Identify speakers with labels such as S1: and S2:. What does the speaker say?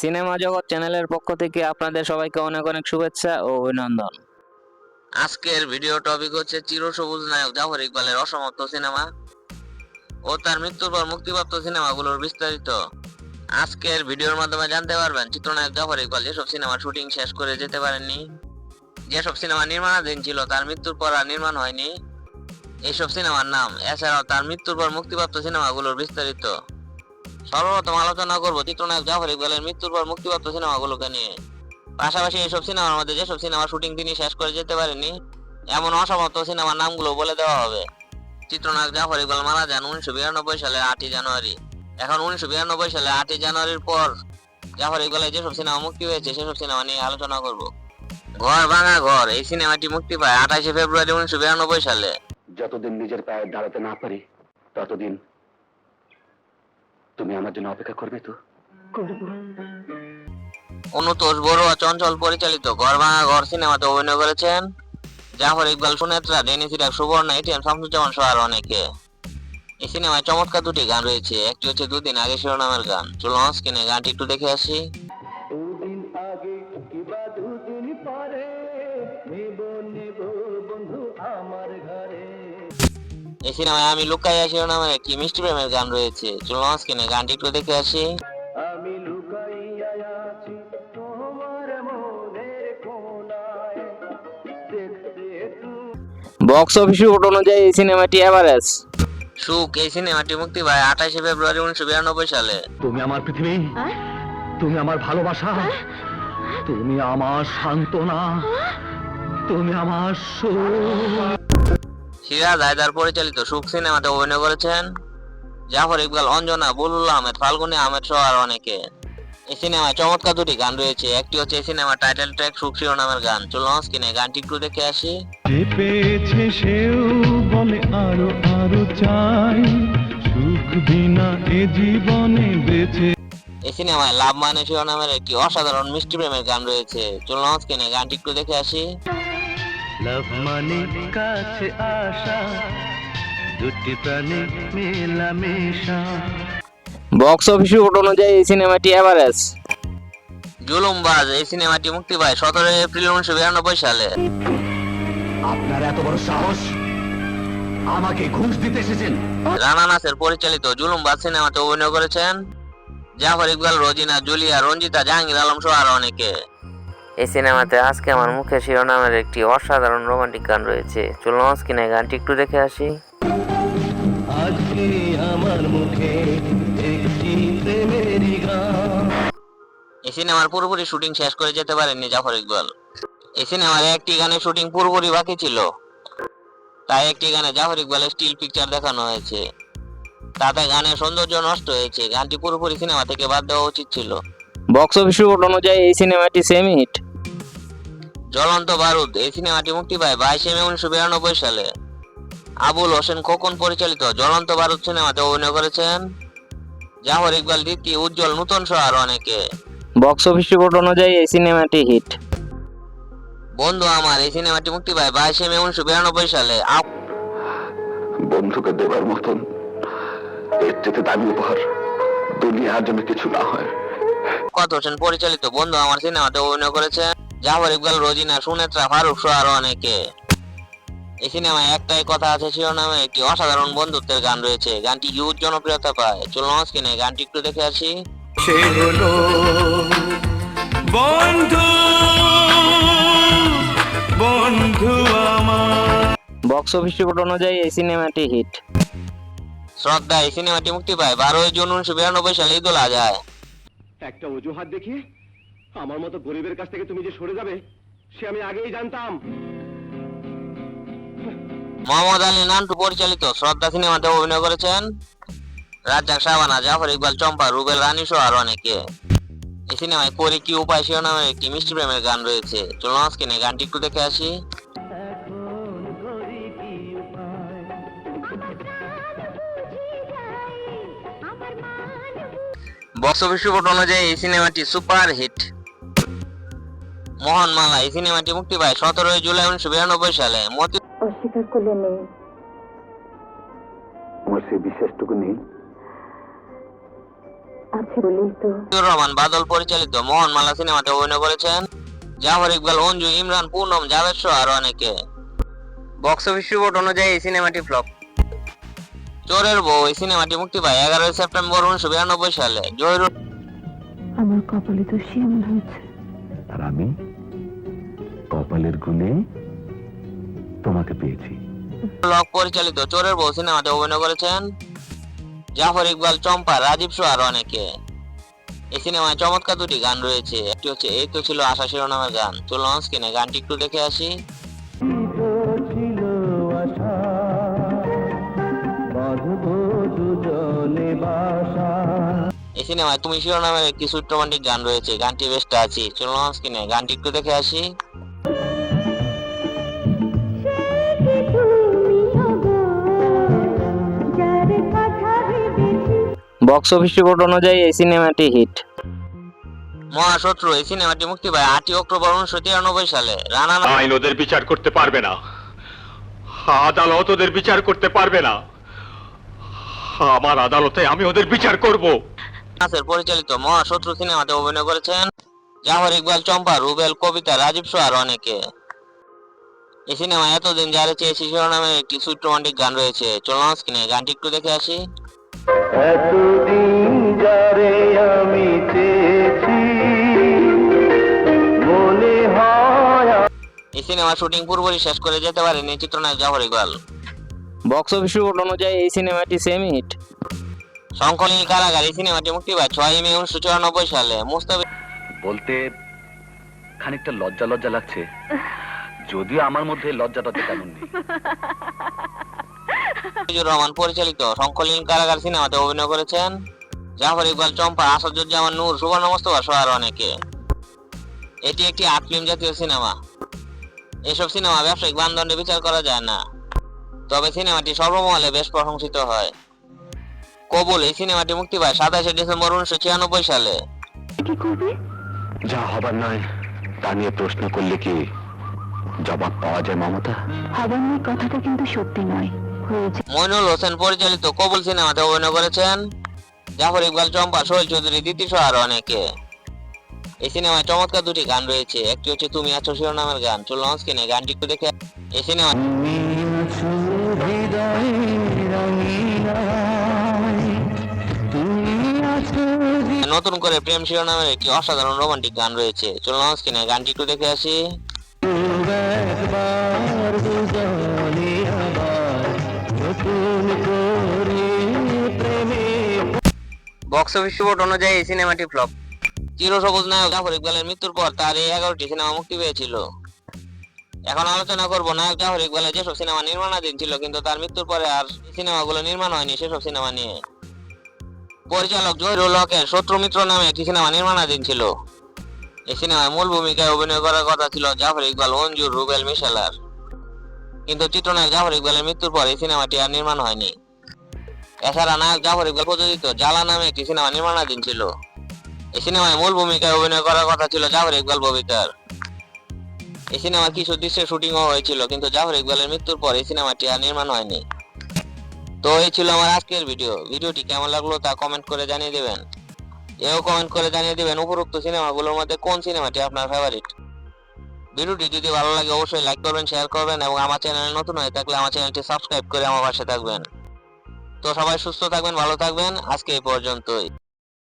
S1: Cinema জগৎ চ্যানেলের পক্ষ থেকে আপনাদের সবাইকে অনেক অনেক শুভেচ্ছা ও অভিনন্দন। আজকের ভিডিও টপিক হচ্ছে চিরসবুজ নায়ক জাফর ইকবালের অসমাপ্ত সিনেমা ও তার মৃত্যুর পর মুক্তিপ্রাপ্ত সিনেমাগুলোর বিস্তারিত। আজকের ভিডিওর মাধ্যমে জানতে পারবেন, চিত্রনায়ক জাফর ইকবাল যেসব সিনেমা শুটিং শেষ করে যেতে পারেননি, যেসব সিনেমা নির্মাণাধীন ছিল তার মৃত্যুর পর আর নির্মাণ হয়নি এইসব সিনেমার নাম, এছাড়াও তার মৃত্যুর পর মুক্তিপ্রাপ্ত সিনেমাগুলোর বিস্তারিত। সর্বপ্রথম আলোচনা করব চিত্রনায়ক জাফর ইকবালের মৃত্যুর পর মুক্তিপ্রাপ্ত সিনেমাগুলোকে নিয়ে। পাশাপাশি এইসব সিনেমার মধ্যে যেসব সিনেমা শুটিং তিনি শেষ করে যেতে পারেননি, এমন অসমাপ্ত সিনেমার নামগুলো বলে দেওয়া হবে। চিত্রনায়ক জাফর ইকবাল মারা যান উনিশশো বিরানব্বই সালের আটই জানুয়ারি। এখন উনিশশো বিরানব্বই সালে আটই জানুয়ারির পর জাফর ইকবালের যেসব সিনেমা মুক্তি হয়েছে, সেসব সিনেমা নিয়ে আলোচনা করব। ঘর ভাঙা ঘর, এই সিনেমাটি মুক্তি পায় আঠাশে ফেব্রুয়ারি উনিশশো বিরানব্বই সালে।
S2: যতদিন নিজের পায়ে দাঁড়াতে না পারি, ততদিন তুমি আমার জন্য অপেক্ষা করবে তো? করব।
S1: অনুতোষ বড়ুয়া চঞ্চল পরিচালিত ঘর ভাঙা ঘর সিনেমাতে অভিনয় করেছেন জাফর ইকবাল সুনেত্রা ডেনিস ইরাক সুবর্ণা এটিএম শামসুজ্জামান সহ আরও অনেকে। এই সিনেমায় চমৎকার দুটি গান রয়েছে। একটি হচ্ছে দুদিন আগে শিরোনামের গান। চলুন স্ক্রিনে গানটি একটু দেখে আসি। এই সিনেমায় আমি লুকাইয়া শিরোনামের একটি মিষ্টি প্রেমের গান রয়েছে। চলুন স্ক্রিনে গানটি একটু দেখে আসি।
S2: আমি লুকাইয়া আছি তোমার মনের কোনায় দেখতে
S1: বক্স অফিস রিপোর্ট অনুযায়ী এই সিনেমাটি এভারেজ সুখ এই সিনেমাটি মুক্তি পায় আঠাশে ফেব্রুয়ারি উনিশশো বিরানব্বই সালে।
S2: তুমি আমার পৃথিবী তুমি আমার ভালোবাসা তুমি আমার সান্ত্বনা তুমি আমার সুখ।
S1: সিরাজ হায়দার পরিচালিত সুখ সিনেমাতে অভিনয় করেছেন জাফর ইকবাল অঞ্জনা বুলুল আহমেদ ফাল্গুনি আহমেদ সহ আর অনেকে। এই সিনেমায় চমৎকার দুটি গান রয়েছে। একটি হচ্ছে এই সিনেমার টাইটেল ট্র্যাক সুখ শিরোনামের গান। চলুন স্ক্রিনে গানটি একটু দেখে আসি।
S3: যে পেয়েছে সেও বলে আরও আরও চাই। সুখ বিনা এ জীবনে বেঁচে।
S1: এই সিনেমায় লাভ মানে শিরোনামের একটি অসাধারণ মিষ্টি প্রেমের গান রয়েছে। চলুন স্ক্রিনে গানটি একটু দেখে আসি।
S2: লাভ মানে কাছে আসা দুটি প্রাণে মেলামেশা।
S1: বক্স অফিস রিপোর্ট অনুযায়ী এই সিনেমাটি এভারেজ জুলুমবাজ এই সিনেমাটি মুক্তি পায় সতেরো এপ্রিল উনিশশো বিরানব্বই সালে।
S2: আপনার এত বড় সাহস? আমাকে ঘুষ দিতে এসেছেন?
S1: রানা নাসের পরিচালিত জুলুমবাজ সিনেমাতে অভিনয় করেছেন জাফর ইকবাল রোজিনা জুলিয়া রঞ্জিতা জাহাঙ্গীর আলম সহ আরও অনেকে। এই সিনেমাতে আজকে আমার মুখে শিরোনামের একটি অসাধারণ রোমান্টিক গান রয়েছে। চলুন স্ক্রিনে গানটি একটু দেখে আসি।
S2: আজকে আমার মুখে একটি প্রেমেরই গান।
S1: এই সিনেমার পুরোপুরি শুটিং শেষ করে যেতে পারেননি জাফর ইকবাল। এই সিনেমার একটি গানের শুটিং পুরোপুরি বাকি ছিল। তাই একটি গানে জাফর ইকবালের স্টিল পিকচার দেখানো হয়েছে। তাতে গানের সৌন্দর্য নষ্ট হয়েছে। গানটি পুরোপুরি সিনেমা থেকে বাদ দেওয়া উচিত ছিল। বক্স অফিস রিপোর্ট অনুযায়ী এই সিনেমাটি সেমি হিট জ্বলন্ত বারুদ এই সিনেমাটি মুক্তি পায় বাইশে মে উনিশশো বিরানব্বই সালে। আবুল হোসেন খোকন পরিচালিত জ্বলন্ত বারুদ সিনেমাতে অভিনয় করেছেন জাফর ইকবাল দ্বিতীয় উজ্জ্বল নূতন সহ আরও অনেকে। বক্স অফিস রিপোর্ট অনুযায়ী এই সিনেমাটি হিট। বন্ধু আমার এই সিনেমাটি মুক্তি পায় বাইশে মে উনিশশো বিরানব্বই সালে। আপ-
S2: বন্ধুকে দেবার মতন এর চেয়ে দামি উপহার দুনিয়ার জন্য কিছু না হয়।
S1: শওকত হোসেন পরিচালিত বন্ধু আমার সিনেমাতে অভিনয় করেছেন জাফর ইকবাল রোজিনা সুনেত্রা ফারুক সহ আরও অনেকে। এই সিনেমায় একটাই কথা আছে শিরোনামে একটি অসাধারণ বন্ধুত্বের গান রয়েছে। গানটি ইউথ জনপ্রিয়তা পায়। চলুন স্ক্রিনে গানটি একটু দেখে আসি।
S3: সে হলো বন্ধু বন্ধু আমার।
S1: বক্স অফিস রিপোর্ট অনুযায়ী এই সিনেমাটি হিট শ্রদ্ধা এই সিনেমাটি মুক্তি পায়। বারোই জুন উনিশশো বিরানব্বই সালে ঈদুল আজহায়।
S2: একটা অজুহাত দেখিয়ে আমার মতো গরিবের কাছ থেকে তুমি যে সরে যাবে সে আমি আগেই জানতাম।
S1: মোহাম্মদ আলী নান্টু পরিচালিত শ্রদ্ধা সিনেমাতে অভিনয় করেছেন রাজ্জাক শাবানা জাফর ইকবাল চম্পা রুবেল রানী সহ আরও অনেকে। এই সিনেমায় করি কি উপায় শিরোনামের একটি মিষ্টি প্রেমের গান রয়েছে। চলুন স্ক্রিনে গানটি একটু দেখে আসি। বক্স অফিস রিপোর্ট অনুযায়ী এই সিনেমাটি সুপার হিট মোহনমালা এই সিনেমাটি মুক্তি পায় সতেরোই জুলাই উনিশশো বিরানব্বই সালে। মতি
S4: অস্বীকার করলে নেই।
S2: আমার সেই বিশ্বাসটুকু নেই।
S4: আছে বলেই তো।
S1: রহমান বাদল পরিচালিত মোহনমালা সিনেমাতে অভিনয় করেছেন জাফর ইকবাল অঞ্জু ইমরান পুনম জাভেদ সহ আরও অনেকে। বক্স অফিস রিপোর্ট অনুযায়ী এই সিনেমাটি ফ্লপ। চোরের বউ এই সিনেমাটি মুক্তি পায় এগারোই সেপ্টেম্বর উনিশশো বিরানব্বই সালে। জহিরুল
S4: আমার কপালে তো হয়েছে।
S2: আর আমি? কপালের গুণে তোমাকে পেয়েছি।
S1: হক পরিচালিত চোরের বউ সিনেমাতে অভিনয় করেছেন জাফর ইকবাল, চম্পা, রাজীব সহ আরও অনেকে। এই সিনেমায় চমৎকার দুটি গান রয়েছে। একটি হচ্ছে, এই তো ছিল আশা শিরোনামের গান। চলুন স্ক্রিনে গানটি একটু দেখে আসি। এই সিনেমায় তুমি শিরোনামের একটি সুইট রোমান্টিক গান রয়েছে। গানটি বেশ টাচি। চলুন স্ক্রিনে গানটি একটু দেখে আসি। বক্স অফিস রিপোর্ট অনুযায়ী এই সিনেমাটি হিট মহাশত্রু এই সিনেমাটি মুক্তি পায় আটই অক্টোবর উনিশশো তিরানব্বই সালে। রানা
S5: আইন ওদের বিচার করতে পারবে না। আদালত ওদের বিচার করতে পারবে না। আমার আদালতে আমি ওদের বিচার করব।
S1: নাসের পরিচালিত মহাশত্রু সিনেমাতে অভিনয় করেছেন জাফর ইকবাল চম্পা রুবেল কবিতা রাজীব সহ আরও অনেকে। এই সিনেমায় এতদিন যারে চেয়েছি শিরোনামের একটি সুইট রোমান্টিক গান রয়েছে। চলুন স্ক্রিনে গানটি একটু দেখে আসি। সিনেমা শুটিং পুরোপুরি শেষ করে যেতে পারেনি চিত্রনায়ক Jafar Iqbal. Box office report অনুযায়ী এই সিনেমাটি সেমি হিট। শঙ্খলীল কারাগার এই সিনেমাটি মুক্তি পায় ছয় মে উনিশশো চুরানব্বই সালে। মুস্তাফিজ
S2: বলতে খানিকটা লজ্জা লজ্জা লাগছে। যদিও আমার মধ্যে লজ্জা টজ্জা তেমন নেই।
S1: রহমান পরিচালিত শঙ্খলীল কারাগার সিনেমাতে অভিনয় করেছেন জাফর ইকবাল চম্পা আসাদুজ্জামান নূর সুবর্ণ মোস্তফা সহ আরও অনেকে। এটি একটি আট ফিল্ম জাতীয় সিনেমা। এসব সিনেমা ব্যবসায়িক মানদণ্ডে বিচার করা যায় না। তবে সিনেমাটি সর্বমহলে বেশ প্রশংসিত হয়। কবুল এই সিনেমাটি মুক্তি পায় সাতাশে ডিসেম্বর উনিশশো ছিয়ানব্বই সালে।
S4: কি করবে?
S2: যা হবার নয় তা নিয়ে প্রশ্ন করলে কি জবাব পাওয়া যায় মমতা?
S4: হবার নেই কথাটা কিন্তু সত্যি নয়।
S1: মইনুল হোসেন পরিচালিত কবুল সিনেমাতে অভিনয় করেছেন জাফর ইকবাল চম্পা সোহেল চৌধুরী দিতি সহ আরও অনেকে। এই সিনেমায় চমৎকার দুটি গান রয়েছে। একটি হচ্ছে তুমি আছো শিরোনামের গান। চলুন স্ক্রিনে গানটি একটু দেখে এই সিনেমা নতুন করে প্রেম শিরোনামের একটি অসাধারণ রোমান্টিক গান রয়েছে। চলুন স্ক্রিনে গানটি একটু দেখে আসি। বক্স অফিস রিপোর্ট অনুযায়ী এই সিনেমাটি ফ্লপ চিরসবুজ নায়ক জাফর ইকবালের মৃত্যুর পর তার এই এগারোটি সিনেমা মুক্তি পেয়েছিল। এখন আলোচনা করব নায়ক জাফর ইকবালের যেসব সিনেমা নির্মাণাধীন ছিল, কিন্তু তার মৃত্যুর পরে আর সিনেমাগুলো নির্মাণ হয়নি সেসব সিনেমা নিয়ে। পরিচালক জহিরুল হকের শত্রু মিত্র নামে একটি সিনেমা নির্মাণাধীন ছিল। এই সিনেমায় মূল ভূমিকায় অভিনয় করার কথা ছিল জাফর ইকবাল অঞ্জুর রুবেল মিশেলার। কিন্তু চিত্রনায়ক জাফর ইকবালের মৃত্যুর পর এই সিনেমাটি আর নির্মাণ হয়নি। এছাড়া নায়ক জাফর ইকবাল প্রযোজিত জ্বালা নামে একটি সিনেমা নির্মাণাধীন ছিল। এই সিনেমায় মূল ভূমিকায় অভিনয় করার কথা ছিল জাফর ইকবাল ববিতার এই সিনেমার কিছু দৃশ্যের শুটিংও হয়েছিল, কিন্তু জাফর ইকবালের মৃত্যুর পর এই সিনেমাটি আর নির্মাণ হয়নি। তো এই ছিল আমার আজকের ভিডিও। ভিডিওটি কেমন লাগল তা কমেন্ট করে জানিয়ে দেবেন। এও কমেন্ট করে জানিয়ে দিবেন উপরোক্ত সিনেমাগুলোর মধ্যে কোন সিনেমাটি আপনার ফেভারিট ভিডিওটি যদি ভালো লাগে অবশ্যই লাইক করবেন শেয়ার করবেন এবং আমার চ্যানেলে নতুন হয়ে থাকলে আমার চ্যানেলটি সাবস্ক্রাইব করে আমার পাশে থাকবেন। তো সবাই সুস্থ থাকবেন, ভালো থাকবেন। আজকে এই পর্যন্তই।